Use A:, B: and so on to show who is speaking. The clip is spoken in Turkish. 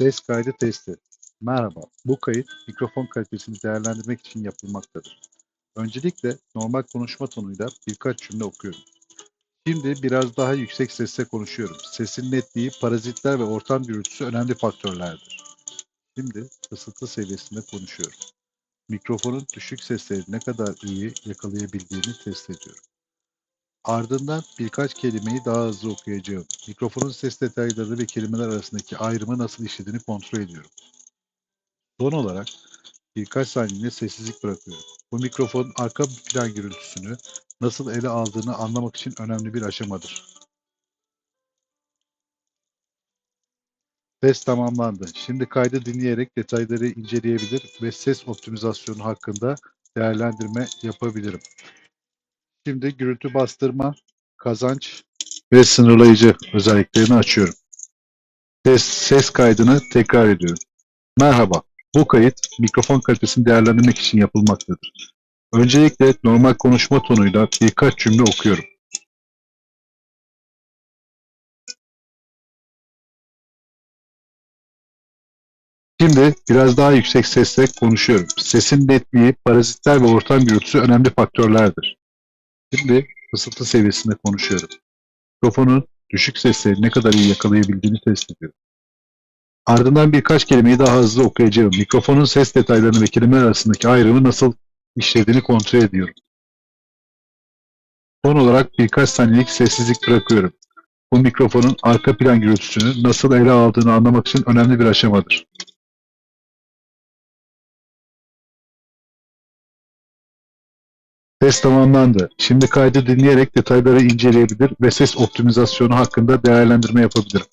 A: Ses kaydı testi. Merhaba, bu kayıt mikrofon kalitesini değerlendirmek için yapılmaktadır. Öncelikle normal konuşma tonuyla birkaç cümle okuyorum. Şimdi biraz daha yüksek sesle konuşuyorum. Sesin netliği, parazitler ve ortam gürültüsü önemli faktörlerdir. Şimdi ısıtı seviyesinde konuşuyorum. Mikrofonun düşük sesleri ne kadar iyi yakalayabildiğini test ediyorum. Ardından birkaç kelimeyi daha hızlı okuyacağım. Mikrofonun ses detayları ve kelimeler arasındaki ayrımı nasıl işlediğini kontrol ediyorum. Son olarak birkaç saniye sessizlik bırakıyorum. Bu mikrofonun arka plan gürültüsünü nasıl ele aldığını anlamak için önemli bir aşamadır. Test tamamlandı. Şimdi kaydı dinleyerek detayları inceleyebilir ve ses optimizasyonu hakkında değerlendirme yapabilirim. Şimdi gürültü bastırma, kazanç ve sınırlayıcı özelliklerini açıyorum. Ses, ses kaydını tekrar ediyorum. Merhaba, bu kayıt mikrofon kalitesini değerlendirmek için yapılmaktadır. Öncelikle normal konuşma tonuyla birkaç cümle okuyorum. Şimdi biraz daha yüksek sesle konuşuyorum. Sesin netliği, parazitler ve ortam gürültüsü önemli faktörlerdir. Şimdi ısıtı seviyesinde konuşuyorum. Mikrofonun düşük sesleri ne kadar iyi yakalayabildiğini test ediyorum. Ardından birkaç kelimeyi daha hızlı okuyacağım. Mikrofonun ses detaylarını ve kelimeler arasındaki ayrımı nasıl işlediğini kontrol ediyorum. Son olarak birkaç saniyelik sessizlik bırakıyorum. Bu mikrofonun arka plan gürültüsünü nasıl ele aldığını anlamak için önemli bir aşamadır. Test tamamlandı. Şimdi kaydı dinleyerek detayları inceleyebilir ve ses optimizasyonu hakkında değerlendirme yapabilirim.